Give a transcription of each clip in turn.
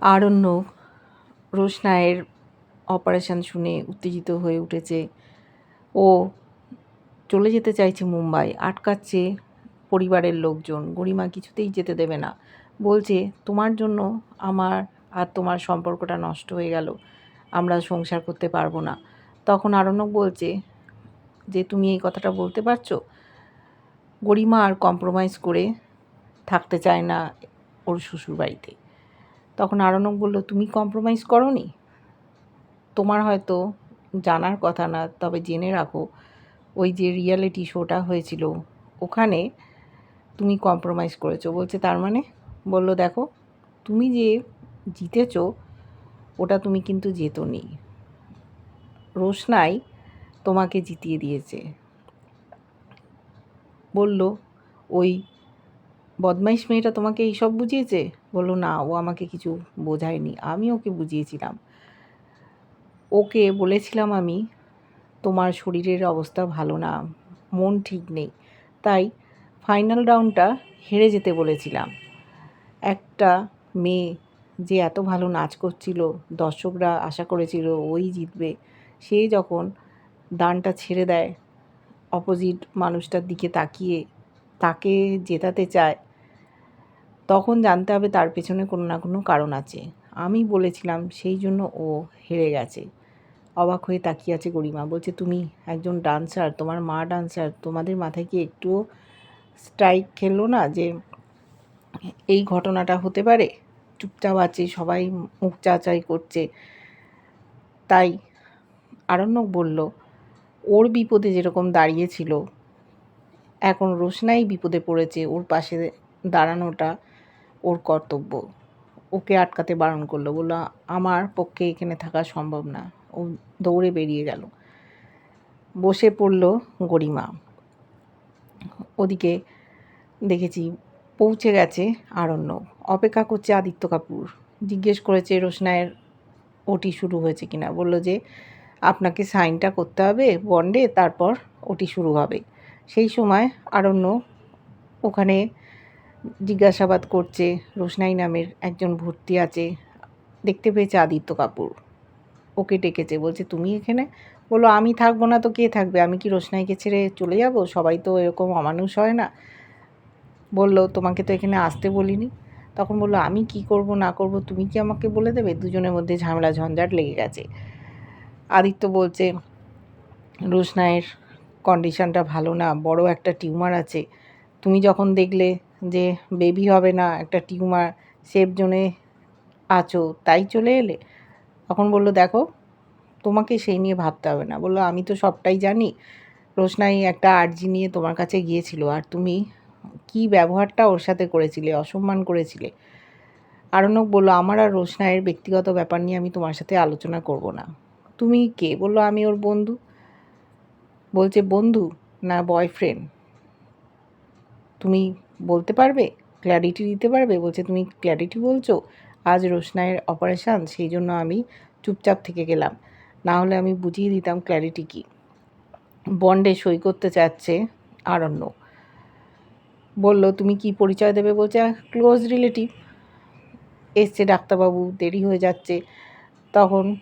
আরণ্য রোশনায়ের operation শুনে উত্তেজিত হয়ে উঠেছে। ও চলে যেতে চাইছে মুম্বাই, আটকাচ্ছে পরিবারের লোকজন। গরিমা কিছুতেই যেতে দেবে না। বলছে, তোমার জন্য আমার আর তোমার সম্পর্কটা নষ্ট হয়ে গেল। আমরা সংসার করতে পারব না। তখন আরণ্যক বলছে, যে তুমি এই কথাটা বলতে পারছ? গরিমা আর কম্প্রোমাইজ করে থাকতে চায় না ওর শ্বশুর বাড়িতে তখন আরণ্যক বলল, তুমি কম্প্রোমাইজ করনি? তোমার হয়তো জানার কথা না, তবে জেনে রাখো, ওই যে রিয়ালিটি শোটা হয়েছিল, ওখানে তুমি কম্প্রোমাইজ করেছ বলছে। তার মানে? বলল, দেখো, তুমি যে জিতেছো, ওটা তুমি কিন্তু জেতনি। রোশনাই তোমাকে জিতিয়ে দিয়েছে। বলল, ওই বদমাইশ মেয়েটা তোমাকে এইসব বুঝিয়েছে? বলল, না, ও আমাকে কিছু বোঝায়নি। আমি ওকে বুঝিয়েছিলাম। ওকে বলেছিলাম আমি, তোমার শরীরের অবস্থা ভালো না, মন ঠিক নেই। তাই ফাইনাল রাউন্ডটা হেরে যেতে বলেছিলাম। একটা মেয়ে যে এত ভালো নাচ করছিল, দর্শকরা আশা করেছিল ওই জিতবে, সে যখন দানটা ছেড়ে দেয়, অপোজিট মানুষটার দিকে তাকিয়ে তাকে জেতাতে চায় তখন জানতে হবে তার পেছনে কোনো না কোনো কারণ আছে। আমি বলেছিলাম, সেই জন্য ও হেরে গেছে। অবাক হয়ে তাকিয়ে আছে গরিমা। বলছে, তুমি একজন ডান্সার তোমার মা ডান্সার তোমাদের মাথায় কি একটুও স্ট্রাইক খেললো না যে এই ঘটনাটা হতে পারে? চুপচাপ আছে, সবাই মুখ চাচাই করছে। তাই আরণ্যক বলল, ওর বিপদে যেরকম দাঁড়িয়েছিল, এখন রোশনাই বিপদে পড়েছে। ওর পাশে দাঁড়ানোটা ওর কর্তব্য। ওকে আটকাতে বারণ করল। বলল, আমার পক্ষে এখানে থাকা সম্ভব না। ও দৌড়ে বেরিয়ে গেল। বসে পড়ল গরিমা। ওদিকে দেখেছি পৌঁছে গেছে আরণ্য। অপেক্ষা করছে আদিত্য কাপুর। জিজ্ঞেস করেছে রোশনায়ের ওটি শুরু হয়েছে কিনা? বলল যে, আপনাকে সাইনটা করতে হবে, বন্ডে, তারপর ওটি শুরু হবে। সেই সময় আরণ্য ওখানে জিজ্ঞাসাবাদ করছে, রোশনাই নামের একজন ভর্তি আছে। দেখতে পেয়েছে আদিত্য কাপুর। ওকে ডেকেছে, বলছে, তুমি এখানে? বলল, আমি থাকব না তো কে থাকবে? আমি কি রোশনাইকে ছেড়ে চলে যাব? সবাই তো এরকম অমানুষ হয় না। বলল, তোমাকে তো এখানে আসতে বলিনি। তখন বলল, আমি কি করব, না করব, তুমি কি আমাকে বলে দেবে? দুজনের মধ্যে ঝামেলা, ঝঞ্ঝাট লেগে গেছে। আদিত্য বলছে, রোশনাইয়ের কন্ডিশনটা ভালো না, বড় একটা টিউমার আছে। তুমি যখন দেখলে যে বেবি হবে না, একটা টিউমার সেফ জোনে আছো, তাই চলে এলে? তখন বলল, দেখো, তোমাকে সেই নিয়ে ভাবতে হবে না। বলল, আমি তো সবটাই জানি। রোশনাই একটা আর্জি নিয়ে তোমার কাছে গিয়েছিল আর তুমি কি ব্যবহারটা ওর সাথে করেছিলে, অসম্মান করেছিলে? আরণক বলল, আমার আর রোশনাইয়ের ব্যক্তিগত ব্যাপার নিয়ে আমি তোমার সাথে আলোচনা করব না। তুমি কে? বলল, আমি ওর বন্ধু। বলছে, বন্ধু না বয়ফ্রেন্ড তুমি বলতে পারবে? ক্ল্যারিটি দিতে পারবে? বলছে, তুমি ক্ল্যারিটি বলছো? আজ রোশনাইয়ের অপারেশান সেই জন্য আমি চুপচাপ থেকে গেলাম। না হলে আমি বুঝিয়ে দিতাম ক্ল্যারিটি কী। বন্ডে সই করতে চাচ্ছে আরণ্য। বলল, তুমি কি পরিচয় দেবে? বলছে ক্লোজ রিলেটিভ এসছে ডাক্তারবাবু, দেরি হয়ে যাচ্ছে। তখন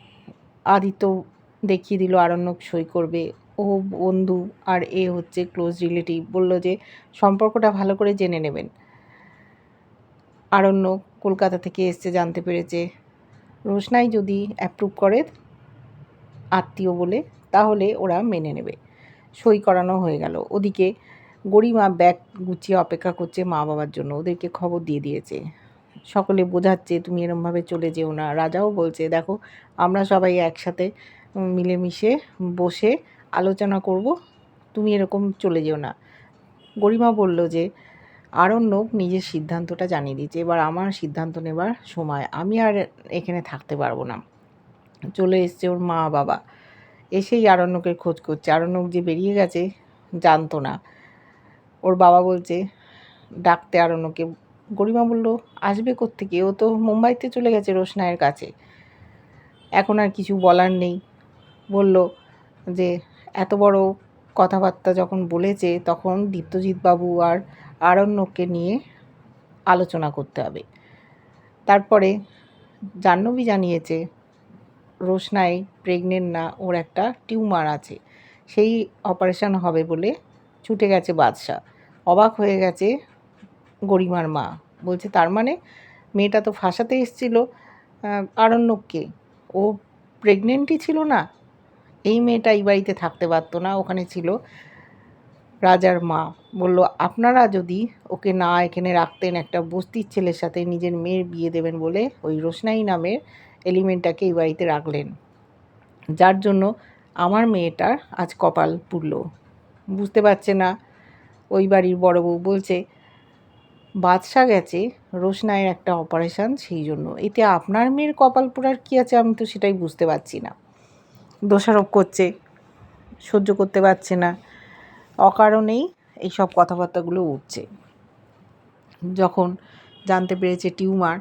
আদিত্য দেখিয়ে দিল, আরণ্যক সই করবে ও বন্ধু আর এ হচ্ছে ক্লোজ রিলেটিভ বলল যে, সম্পর্কটা ভালো করে জেনে নেবেন। আরণ্য কলকাতা থেকে এসছে জানতে পেরেছে। রোশনাই যদি অ্যাপ্রুভ করে আত্মীয় বলে, তাহলে ওরা মেনে নেবে। সই করানো হয়ে গেল। ওদিকে গরিমা ব্যাগ গুছিয়ে অপেক্ষা করছে মা বাবার জন্য। ওদেরকে খবর দিয়ে দিয়েছে। সকলে বোঝাচ্ছে, তুমি এরমভাবে চলে যেও না। রাজাও বলছে, দেখো, আমরা সবাই একসাথে মিলেমিশে বসে আলোচনা করব, তুমি এরকম চলে যেও না। গরিমা বলল যে, আরণ্যক নিজের সিদ্ধান্তটা জানিয়ে দিয়েছে, এবার আমার সিদ্ধান্ত নেবার সময়। আমি আর এখানে থাকতে পারব না। চলে এসছে ওর মা বাবা। এসেই আরণ্যকের খোঁজ করছে। আরণ্যক যে বেরিয়ে গেছে, জানতো না। ওর বাবা বলছে, ডাকতে আরণ্যকে। গরিমা বলল, আসবে কোত্থেকে? ও তো মুম্বাইতে চলে গেছে রোশনায়ের কাছে। এখন আর কিছু বলার নেই। বলল যে এত বড় কথাবার্তা যখন বলেছে, তখন দীপ্তজিৎ বাবু আর আরণ্যককে নিয়ে আলোচনা করতে হবে। তারপরে জাহ্নবী জানিয়েছে, রোশনাই প্রেগনেন্ট না, ওর একটা টিউমার আছে। সেই অপারেশন হবে বলে ছুটে গেছে বাদশা অবাক হয়ে গেছে গরিমার মা। বলছে, তার মানে মেয়েটা তো ফাঁসাতে এসেছিল আরণ্যককে। ও প্রেগনেন্টই ছিল না এই মেয়েটা এই বাড়িতে থাকতে পারতো না, ওখানে ছিল রাজার মা। বলল, আপনারা যদি ওকে না এখানে রাখতেন, একটা বস্তির ছেলের সাথে নিজের মেয়ের বিয়ে দেবেন বলে ওই রোশনাই নামের এলিমেন্টটাকে এই বাড়িতে রাখলেন। যার জন্য আমার মেয়েটার আজ কপাল পুড়ল। বুঝতে পারছে না ওই বাড়ির বড় বউ। বলছে, বাদশা গেছে রোশনাইয়ের একটা অপারেশান, সেই জন্য। এতে আপনার মেয়ের কপাল পোড়ার কী আছে? আমি তো সেটাই বুঝতে পারছি না। দোষারোপ করছে, সহ্য করতে পারছে না। অকারণেই এইসব কথাবার্তাগুলো উঠছে। যখন জানতে পেরেছে টিউমার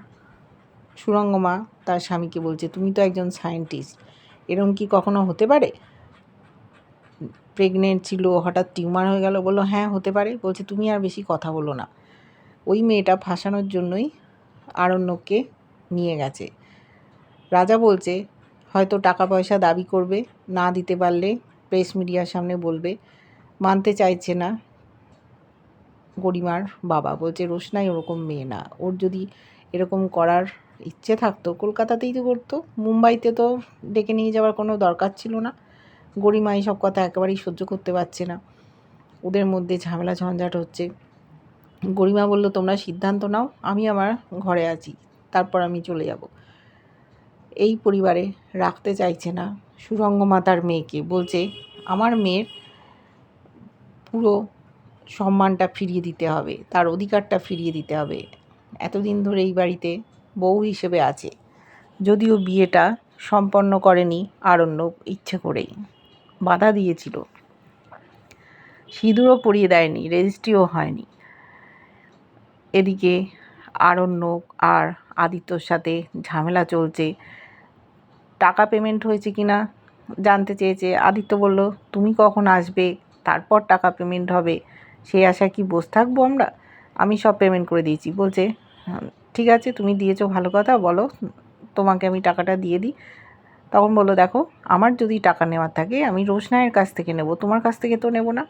সুরঙ্গমা তার স্বামীকে বলছে, তুমি তো একজন সায়েন্টিস্ট এরকম কি কখনো হতে পারে? প্রেগনেন্ট ছিল, হঠাৎ টিউমার হয়ে গেল, বলল হ্যাঁ হতে পারে। বলছে, তুমি আর বেশি কথা বলো না। ওই মেয়েটা ফাঁসানোর জন্যই আরণ্যককে নিয়ে গেছে। রাজা বলছে হয়তো টাকা পয়সা দাবি করবে, না দিতে পারলে প্রেস মিডিয়ার সামনে বলবে, মানতে চাইছে না গরিমার বাবা। বলছে, রোশনাই ওরকম মেয়ে না। ওর যদি এরকম করার ইচ্ছে থাকতো, কলকাতাতেই তো করতো, মুম্বাইতে তো ডেকে নিয়ে যাওয়ার কোনো দরকার ছিল না। গরিমা সব কথা একেবারেই সহ্য করতে পারছে না। ওদের মধ্যে ঝামেলা ঝঞ্ঝাট হচ্ছে। গরিমা বলল, তোমরা সিদ্ধান্ত নাও, আমি আমার ঘরে আছি। তারপর আমি চলে যাব। এই পরিবারে রাখতে চাইছে না। সুরঙ্গ মাতার মেয়েকে বলছে, আমার মেয়ের পুরো সম্মানটা ফিরিয়ে দিতে হবে, তার অধিকারটা ফিরিয়ে দিতে হবে। এতদিন ধরে এই বাড়িতে বউ হিসেবে আছে। যদিও বিয়েটা সম্পন্ন করেনি আরণ্য ইচ্ছে করেই। বাধা দিয়েছিল। সিঁদুরও পরিয়ে দেয়নি, রেজিস্ট্রিও হয়নি। এদিকে আরণ্যক আর আদিত্যর সাথে ঝামেলা চলছে। টাকা পেমেন্ট হয়েছে কি না জানতে চেয়েছে। আদিত্য বলল, তুমি কখন আসবে? তারপর টাকা পেমেন্ট হবে। সেই আশা কি বসে থাকব আমরা? আমি সব পেমেন্ট করে দিয়েছি। বলছে ঠিক আছে, তুমি দিয়েছ ভালো কথা, বলো, তোমাকে আমি টাকাটা দিয়ে দিই। তখন বলল, দেখো, আমার যদি টাকা নেওয়ার থাকে, আমি রোশনায়ের কাছ থেকে নেব, তোমার কাছ থেকে তো নেব না।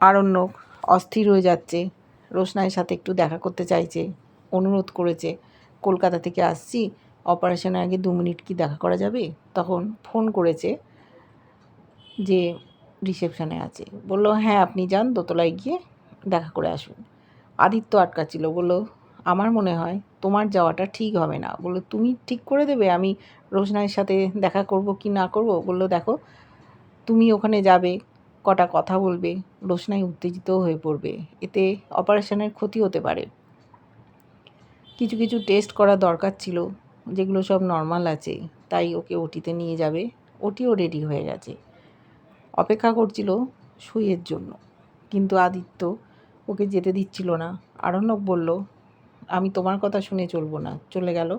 আরণ্যক অস্থির হয়ে যাচ্ছে। রোশনায়ের সাথে একটু দেখা করতে চাইছে, অনুরোধ করেছে, কলকাতা থেকে আসছি অপারেশনের আগে দু মিনিট কি দেখা করা যাবে? তখন ফোন করেছে যে রিসেপশানে আছে। বলল হ্যাঁ আপনি যান, দোতলায় গিয়ে দেখা করে আসুন। আদিত্য আটকাচ্ছিল। বলল, আমার মনে হয় তোমার যাওয়াটা ঠিক হবে না। বলল, তুমি ঠিক করে দেবে, আমি রোশনাইয়ের সাথে দেখা করব কি না করব? বলল, দেখো, তুমি ওখানে যাবে, কটা কথা বলবে, রোশনাই উত্তেজিত হয়ে পড়বে। এতে অপারেশনের ক্ষতি হতে পারে। কিছু কিছু টেস্ট করা দরকার ছিল। যেগুলো সব নর্মাল আছে, তাই ওকে ওটিতে নিয়ে যাবে। ওটিও রেডি হয়ে গেছে। অপেক্ষা করছিল সুইয়ের জন্য। কিন্তু আদিত্য ওকে যেতে দিচ্ছিল না। আরণ্যক বলল, আমি তোমার কথা শুনে চলবো না। চলে গেল।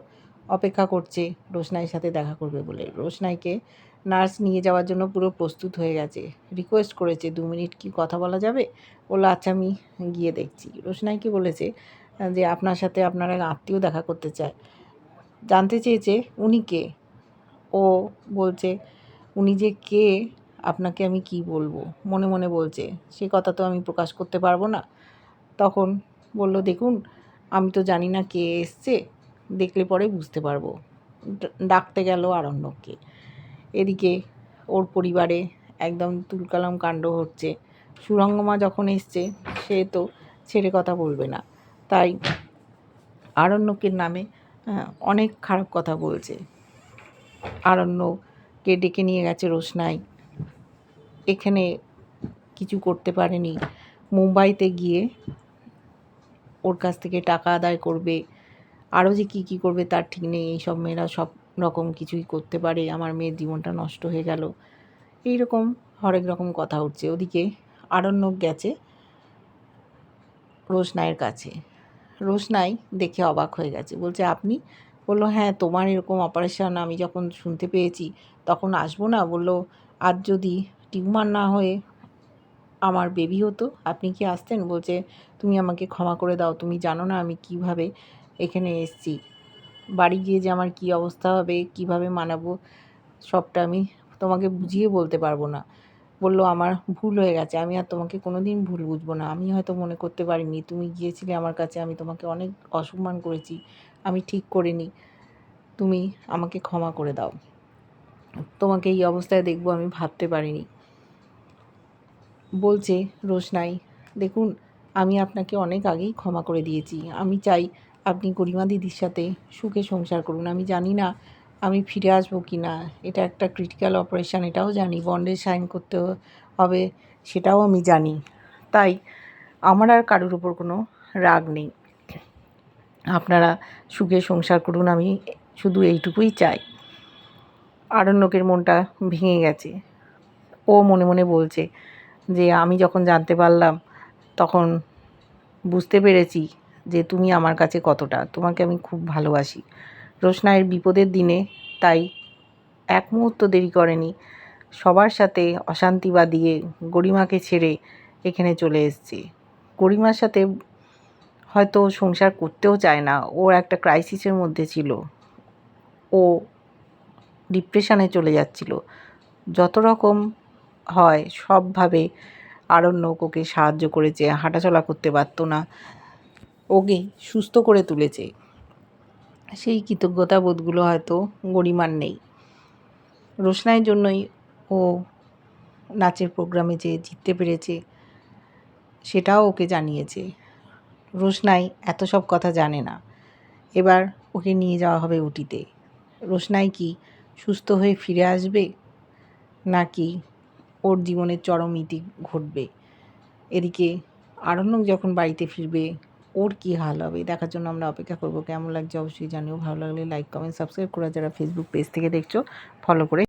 অপেক্ষা করছে। রোশনাইয়ের সাথে দেখা করবে বলে। রোশনাইকে নার্স নিয়ে যাওয়ার জন্য পুরো প্রস্তুত হয়ে গেছে। রিকোয়েস্ট করেছে, দু মিনিট কি কথা বলা যাবে? বলল আচ্ছা আমি গিয়ে দেখছি। রোশনাইকে বলেছে যে, আপনার সাথে আপনার এক আত্মীয় দেখা করতে চায়। জানতে চেয়েছে উনি কে? ও বলছে, উনি যে কে, আপনাকে আমি কি বলব? মনে মনে বলছে, সে কথা তো আমি প্রকাশ করতে পারব না। তখন বলল, দেখুন, আমি তো জানি না কে এসছে, দেখলে পরে বুঝতে পারব। ডাকতে গেল আরণ্যককে। এদিকে ওর পরিবারে একদম তুলকালাম কাণ্ড হচ্ছে। সুরঙ্গমা যখন এসছে, সে তো ছেড়ে কথা বলবে না। তাই আরণ্যকের নামে অনেক খারাপ কথা বলছে। আরণ্যকে ডেকে নিয়ে গেছে রোশনাই এখানে কিছু করতে পারেনি। মুম্বাইতে গিয়ে ওর কাছ থেকে টাকা আদায় করবে। আরও যে কী কী করবে তার ঠিক নেই। এইসব মেয়েরা সব রকম কিছুই করতে পারে। আমার মেয়ের জীবনটা নষ্ট হয়ে গেল। এইরকম হরেক রকম কথা উঠছে। ওদিকে আরণ্যক গেছে রোশনাইয়ের কাছে। রোশনাই দেখে অবাক হয়ে গেছে। বলছে, আপনি? বলল হ্যাঁ তোমার এরকম অপারেশন আমি যখন শুনতে পেয়েছি, তখন আসব না। বলল, আর যদি টিউমার না হয়ে আমার বেবি হতো, আপনি কি আসতেন? বলছে, তুমি আমাকে ক্ষমা করে দাও, তুমি জানো না আমি কীভাবে এখানে এসেছি। বাড়ি গিয়ে যে আমার কী অবস্থা হবে, কীভাবে মানাবো, সবটা আমি তোমাকে বুঝিয়ে বলতে পারব না। বলল, আমার ভুল হয়ে গেছে, আমি আর তোমাকে কোনো দিন ভুল বুঝব না। আমি হয়তো মনে করতে পারিনি, তুমি গিয়েছিলে আমার কাছে, আমি তোমাকে অনেক অসম্মান করেছি, আমি ঠিক করিনি। তুমি আমাকে ক্ষমা করে দাও। তোমাকে এই অবস্থায় দেখব, আমি ভাবতে পারিনি। বলছে রোশনাই, দেখুন, আমি আপনাকে অনেক আগেই ক্ষমা করে দিয়েছি। আমি চাই আপনি গরিমা দিদির সাথে সুখে সংসার করুন। আমি জানি না আমি ফিরে আসব কি না? এটা একটা ক্রিটিক্যাল অপারেশান এটাও জানি। বন্ডে সাইন করতে হবে, সেটাও আমি জানি। তাই আমার আর কারোর উপর কোনো রাগ নেই। আপনারা সুখে সংসার করুন, আমি শুধু এইটুকুই চাই। আরণ্যকের মনটা ভেঙে গেছে। ও মনে মনে বলছে যে, আমি যখন জানতে পারলাম, তখন বুঝতে পেরেছি যে, তুমি আমার কাছে কতটা। তোমাকে আমি খুব ভালোবাসি। রোশনাইয়ের বিপদের দিনে তাই এক মুহূর্ত দেরি করেনি। সবার সাথে অশান্তি বাদিয়ে গরিমাকে ছেড়ে এখানে চলে এসছে। গরিমার সাথে হয়তো সংসার করতেও চায় না। ওর একটা ক্রাইসিসের মধ্যে ছিল। ও ডিপ্রেশনে চলে যাচ্ছিল। যত রকম হয়, সবভাবে আরণ্যক ওকে সাহায্য করেছে। হাঁটাচলা করতে পারতো না। ওকে সুস্থ করে তুলেছে। সেই কৃতজ্ঞতা বোধগুলো হয়তো গরিমার নেই। রোশনাইয়ের জন্যই ও নাচের প্রোগ্রামে যে জিততে পেরেছে, সেটাও ওকে জানিয়েছে। রোশনাই এত সব কথা জানে না। এবার ওকে নিয়ে যাওয়া হবে উটিতে। রোশনাই কি সুস্থ হয়ে ফিরে আসবে? নাকি ওর জীবনের চরম ইতি ঘটবে? এদিকে আরণ্যক যখন বাড়িতে ফিরবে ওর কি হাল হবে? দেখার জন্য আমরা অপেক্ষা করব। কেমন লাগছে অবশ্যই জানিও। ভালো লাগলে লাইক কমেন্ট সাবস্ক্রাইব করে যারা ফেসবুক পেজ থেকে দেখছ ফলো করে